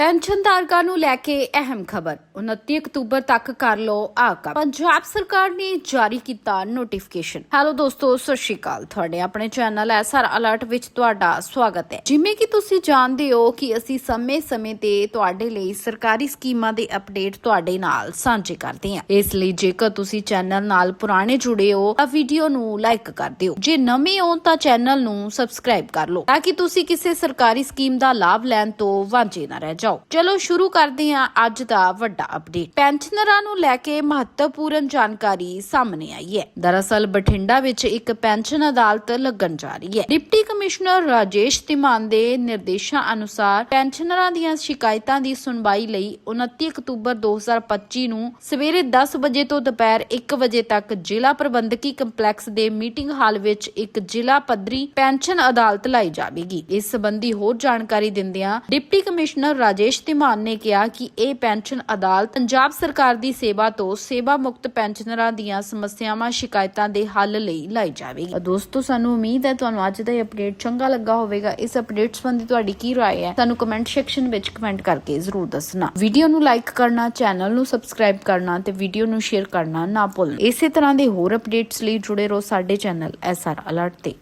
Pension ਧਾਰਕਾਂ ਨੂੰ ਲੈ ਕੇ ਅਹਿਮ ਖਬਰ। 29 ਅਕਤੂਬਰ ਤੱਕ ਕਰ ਲਓ ਆਕਾ ਪੰਜਾਬ ਸਰਕਾਰ ਨੇ ਜਾਰੀ ਕੀਤਾ ਨੋਟੀਫਿਕੇਸ਼ਨ ਹੈਲੋ ਦੋਸਤੋ, ਸਤਿ ਸ਼੍ਰੀ ਅਕਾਲ। ਤੁਹਾਡੇ ਆਪਣੇ ਚੈਨਲ ਐਸਆਰ ਅਲਰਟ ਵਿੱਚ ਤੁਹਾਡਾ ਸਵਾਗਤ ਹੈ। ਜਿਵੇਂ ਕਿ ਤੁਸੀਂ ਜਾਣਦੇ ਹੋ ਕਿ ਅਸੀਂ ਸਮੇਂ-ਸਮੇਂ ਤੇ ਤੁਹਾਡੇ ਲਈ ਸਰਕਾਰੀ ਸਕੀਮਾਂ ਦੇ ਅਪਡੇਟ ਤੁਹਾਡੇ ਨਾਲ ਸਾਂਝੇ ਕਰਦੇ ਹਾਂ। ਇਸ ਲਈ ਜੇਕਰ ਤੁਸੀਂ ਚੈਨਲ ਨਾਲ ਪੁਰਾਣੇ ਜੁੜੇ ਹੋ, ਤਾਂ ਵੀਡੀਓ ਨੂੰ ਲਾਈਕ ਕਰ ਦਿਓ। ਜੇ ਨਵੇਂ ਹੋ, ਤਾਂ ਚੈਨਲ ਨੂੰ ਸਬਸਕ੍ਰਾਈਬ ਕਰ ਲਓ, ਤਾਂ ਕਿ ਤੁਸੀਂ ਕਿਸੇ ਸਰਕਾਰੀ ਸਕੀਮ ਦਾ ਲਾਭ ਲੈਣ ਤੋਂ ਵਾਂਝੇ ਨਾ ਰਹਿ ਜਾਓ। ਚਲੋ ਸ਼ੁਰੂ ਕਰਦੇ ਹਾਂ ਅੱਜ ਦਾ ਵੱਡਾ ਅਪਡੇਟ ਪੈਨਸ਼ਨਰਾਂ ਨੂੰ ਲੈ ਕੇ ਮਹੱਤਵਪੂਰਨ ਜਾਣਕਾਰੀ ਸਾਹਮਣੇ ਆਈ ਹੈ। ਦਰਅਸਲ ਬਠਿੰਡਾ ਵਿੱਚ ਇੱਕ ਪੈਨਸ਼ਨ ਅਦਾਲਤ ਲੱਗਣ ਜਾ ਰਹੀ ਹੈ। ਡਿਪਟੀ ਕਮਿਸ਼ਨਰ ਰਾਜੇਸ਼ ਤਿਮਾਨ ਦੇ ਨਿਰਦੇਸ਼ਾਂ ਅਨੁਸਾਰ ਪੈਨਸ਼ਨਰਾਂ ਦੀਆਂ ਸ਼ਿਕਾਇਤਾਂ ਦੀ ਸੁਣਵਾਈ ਲਈ 29 ਅਕਤੂਬਰ 2025 ਨੂੰ ਸਵੇਰੇ 10 ਵਜੇ ਤੋਂ ਦੁਪਹਿਰ 1 ਵਜੇ ਤੱਕ ਜ਼ਿਲ੍ਹਾ ਪ੍ਰਬੰਧਕੀ ਕੰਪਲੈਕਸ ਦੇ ਮੀਟਿੰਗ ਹਾਲ ਵਿੱਚ ਇੱਕ ਜ਼ਿਲ੍ਹਾ ਪੱਧਰੀ ਪੈਨਸ਼ਨ ਅਦਾਲਤ ਲਾਈ ਜਾਵੇਗੀ। ਇਸ ਸੰਬੰਧੀ ਹੋਰ ਜਾਣਕਾਰੀ ਦਿੰਦਿਆਂ ਡਿਪਟੀ ਕਮਿਸ਼ਨਰ ਰਾਜੇਸ਼ ਤਿਮਾਨ ਨੇ ਕਿਹਾ ਕਿ ਇਹ ਪੈਨਸ਼ਨ ਅਦਾਲਤ ਪੰਜਾਬ ਸਰਕਾਰ ਦੀ ਸੇਵਾ ਤੋਂ ਸੇਵਾ ਮੁਕਤ ਪੈਨਸ਼ਨਰਾਂ ਦੀਆਂ ਸਮੱਸਿਆਵਾਂ ਸ਼ਿਕਾਇਤਾਂ ਦੇ ਹੱਲ ਲਈ ਲਾਈ ਜਾਵੇਗੀ ਤਾਂ ਦੋਸਤੋ ਸਾਨੂੰ ਉਮੀਦ ਹੈ ਤੁਹਾਨੂੰ ਅੱਜ ਦਾ ਇਹ ਅਪਡੇਟ ਚੰਗਾ ਲੱਗਾ ਹੋਵੇਗਾ ਇਸ ਅਪਡੇਟ ਸੰਬੰਧੀ ਤੁਹਾਡੀ ਕੀ رائے ਹੈ ਸਾਨੂੰ ਕਮੈਂਟ ਸੈਕਸ਼ਨ ਵਿੱਚ ਕਮੈਂਟ ਕਰਕੇ ਜ਼ਰੂਰ ਦੱਸਣਾ ਵੀਡੀਓ ਨੂੰ ਲਾਈਕ ਕਰਨਾ ਚੈਨਲ ਨੂੰ ਸਬਸਕ੍ਰਾਈਬ ਕਰਨਾ ਤੇ ਵੀਡੀਓ ਨੂੰ ਸ਼ੇਅਰ ਕਰਨਾ ਨਾ ਭੁੱਲਣਾ ਇਸੇ ਤਰ੍ਹਾਂ ਦੇ ਹੋਰ ਅਪਡੇਟਸ ਲਈ ਜੁੜੇ ਰਹੋ ਸਾਡੇ ਚੈਨਲ ਐਸਆਰ ਅਲਰਟ ਤੇ